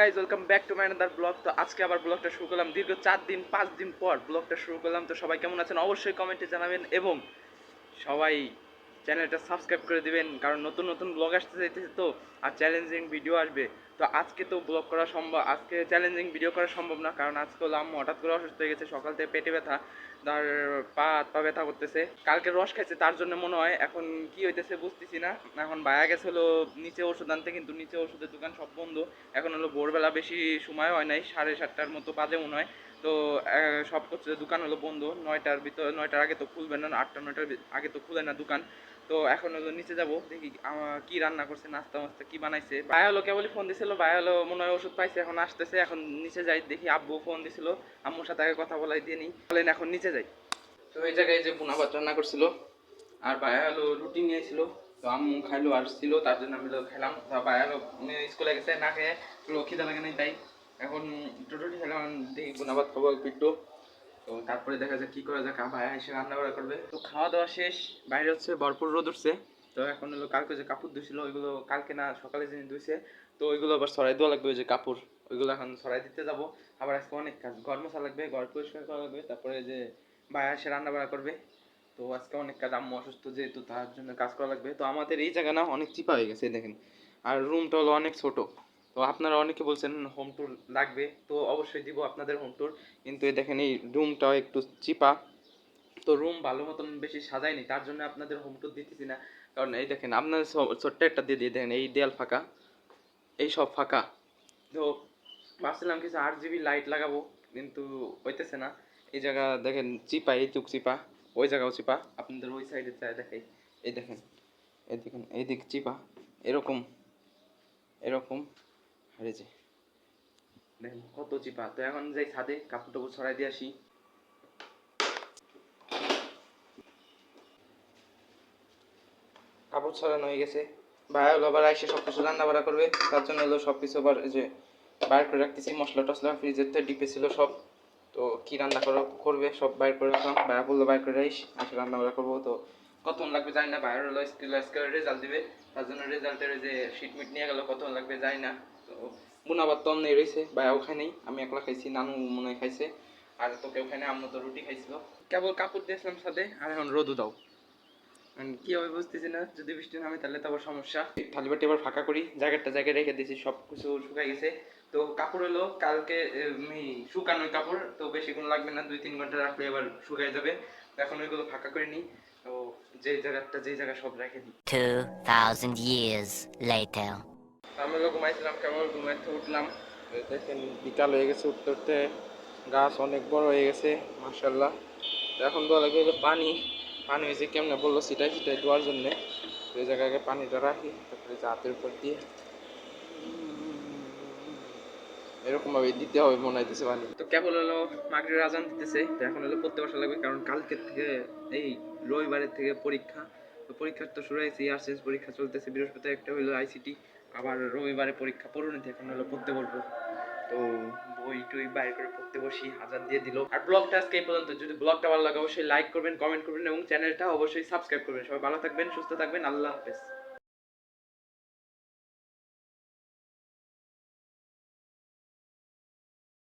Guys welcome back to my দার blog তো আজকে আবার ব্লগটা শুরু করলাম দীর্ঘ চার দিন, পাঁচ দিন পর ব্লগটা শুরু করলাম। তো সবাই কেমন আছেন? অবশ্যই কমেন্টে জানাবেন এবং সবাই চ্যানেলটা সাবস্ক্রাইব করে দিবেন, কারণ নতুন নতুন ব্লগ আসতে চাইতেছে তো, আর চ্যালেঞ্জিং ভিডিও আসবে। তো আজকে তো ব্লগ করা সম্ভব আজকে চ্যালেঞ্জিং ভিডিও করা সম্ভব না, কারণ আজকে হলো আম্মু হঠাৎ করে অসুস্থ হয়ে গেছে, সকাল থেকে পেটে ব্যথা, তার পা হাত পা ব্যথা করতেছে। কালকে রস খাইছে, তার জন্য মনে হয় এখন কি হইতেছে বুঝতেছি না। এখন বায়া গেছে হলো নিচে ওষুধ আনতে, কিন্তু নিচে ওষুধের দোকান সব বন্ধ। এখন হলো ভোরবেলা বেশি সময় হয় নাই, সাড়ে সাতটার মতো বাজে মনে হয়। তো সব কিছু দোকান হলো বন্ধ, নয়টার ভিতর নয়টার আগে তো খুলবে না, আটটা, নয়টার আগে তো খুলে না দোকান। তো এখন হলো নিচে যাব, দেখি কি রান্না করছে নাস্তা মাস্তা কি বানাইছে। ভাই হলো কেবলই ফোন দিছিল ভাই, হলো, মনে হয় ওষুধ পাইছে, এখন আসতেছে, এখন নিচে যাই, দেখি আব্বু ফোন দিছিল, আম্মুর সাথে আগে কথা বলাই দিয়ে নিই, বলেন এখন নিচে যাই। তো এই জায়গায় যে বুনা ভাত রান্না করছিল, আর ভাই, হলো, রুটি নিয়েছিল তো আম্মু খাইলো আর ছিল, তার জন্য আমি খেলাম তো ভাই, হলো স্কুলে গেছে, না খেয়ে খিদা লাগে নাই তাই। এখন একটু রুটি খেলাম দেখি বুনা ভাত খাব একটু তো তারপরে দেখা যাক কি করা যাক ভাই এসে রান্না বান্না করবে। তো খাওয়া দাওয়া শেষ, বাইরে হচ্ছে, ভরপুর রোদ উঠছে। তো এখন হলো, কালকে যে কাপড় ধুছিল ওইগুলো কালকে না, সকালে যে ধুইছে তো ওইগুলো আবার সরাই দেওয়া লাগবে ওই যে কাপড়, ওইগুলো এখন সরাই দিতে যাব। আবার আজকে অনেক কাজ, ঘর মশা লাগবে, ঘর পরিষ্কার করা লাগবে, তারপরে যে ভাই এসে রান্না বান্না করবে। তো আজকে অনেক কাজ, আম্মু অসুস্থ যেহেতু, তার জন্য কাজ করা লাগবে। তো আমাদের এই জায়গা না অনেক চিপা হয়ে গেছে দেখেন। আর রুমটা হলো অনেক ছোট। তো আপনারা অনেকে বলছেন হোম ট্যুর লাগবে, তো অবশ্যই দিব আপনাদের হোম ট্যুর কিন্তু এই দেখেন এই রুমটাও একটু চিপা। তো রুম ভালো মতন বেশি সাজায়নি, তার জন্য আপনাদের হোম ট্যুর দিতেছি না। কারণ এই দেখেন, আপনাদের ছোট্ট একটা দিয়ে দিয়ে দেখেন এই দেয়াল ফাঁকা। এই সব ফাঁকা। তো ভাবছিলাম কিছু আট জিবি লাইট লাগাবো, কিন্তু হইতেছে না। এই জায়গা দেখেন, চিপা, এই চুক চিপা, ওই জায়গাও চিপা। আপনাদের ওই সাইডে চাই দেখাই এই দেখেন এই দেখেন, এই দিক চিপা। এরকম এরকম। যে, দেখেন কত চিপা। তো এখন যাই ছাদে, কাপড় টাপড় ছড়াই দিয়ে আসি। কাপড় ছড়ানো হয়ে গেছে। ভাই হলো আবার এসে সব কিছু রান্না বাড়া করবে। তার জন্য হলো সব কিছু আবার যে বাইর করে রাখতেছি। মশলা টসলা, ফ্রিজের থেকে ডিপে ছিল সব। তো কি রান্না করা, করবে, সব বাইর করে রাখলাম। ভাইয়া বলল, বাইর করে রাখিস এসে রান্না বাড়া করব। তো কতক্ষণ লাগবে জানি না বাইরের হলো স্কিল, স্কেল রেজাল্ট দিবে। তার জন্য রেজাল্টের যে শিট মিট নিয়ে গেল, কতক্ষণ লাগবে জানি না। তো মুনাবার তো অন্য রয়েছে ভাইয়াও খাই নেই। আমি একলা খাইছি, নানু মনে খাইছে। আর তো কেউ খাই নাই, আম্মু তো রুটি খাইছিল। কেবল কাপড় দিয়েছিলাম সাথে আর এখন রোদও দাও। এখন কি হবে বুঝতেছি না। যদি বৃষ্টি নামে তাহলে তো আবার সমস্যা। থালি বাটি আবার ফাঁকা করি জায়গাটা জায়গায় রেখে দিয়েছি সব কিছু শুকাই গেছে। তো কাপড় হলো কালকে শুকানো কাপড় তো বেশিক্ষণ লাগবে না দুই তিন ঘণ্টা রাখলে আবার শুকাই যাবে। তো এখন ওইগুলো ফাঁকা করে নিই তো যে জায়গাটা যে জায়গা সব রেখে দিই। 2,000 years later. আমি হলো ঘুমাইছিলাম কেবল ঘুমাইতে উঠলাম? দেখেন বিকাল হয়ে গেছে উঠতে উঠতে গাছ অনেক বড় হয়ে গেছে মার্শাল্লাহ এখন লাগবে হলো পানি। পানি হয়েছে কেমনে বলল সিটাই সিটাই দেওয়ার জন্যে এই জায়গায় পানিটা রাখি, তারপরে যে হাতের উপর দিয়ে। এরকম ভাবে দিতে হবে মনে হইতেছে পানি। তো কেবল হলো মাগরির আজান দিতেছে, তো এখন হলো পড়তে বসা লাগবে, কারণ কালকে থেকে এই রবিবারের থেকে পরীক্ষা, তো পরীক্ষা তো শুরু হয়েছে আরসিএস পরীক্ষা চলতেছে, বৃহস্পতিবার একটা হলো আইসিটি আবার রবিবারে পরীক্ষা পরিণতি এখন হলো পড়তে বলব তো বই টই বাইর করে পড়তে বসি হাজার দিয়ে দিল। আর ব্লগটা আজকে এই পর্যন্ত। যদি ব্লগটা ভালো লাগে অবশ্যই লাইক করবেন কমেন্ট করবেন এবং চ্যানেলটা অবশ্যই সাবস্ক্রাইব করবেন। সবাই ভালো থাকবেন সুস্থ থাকবেন আল্লাহ হাফেজ।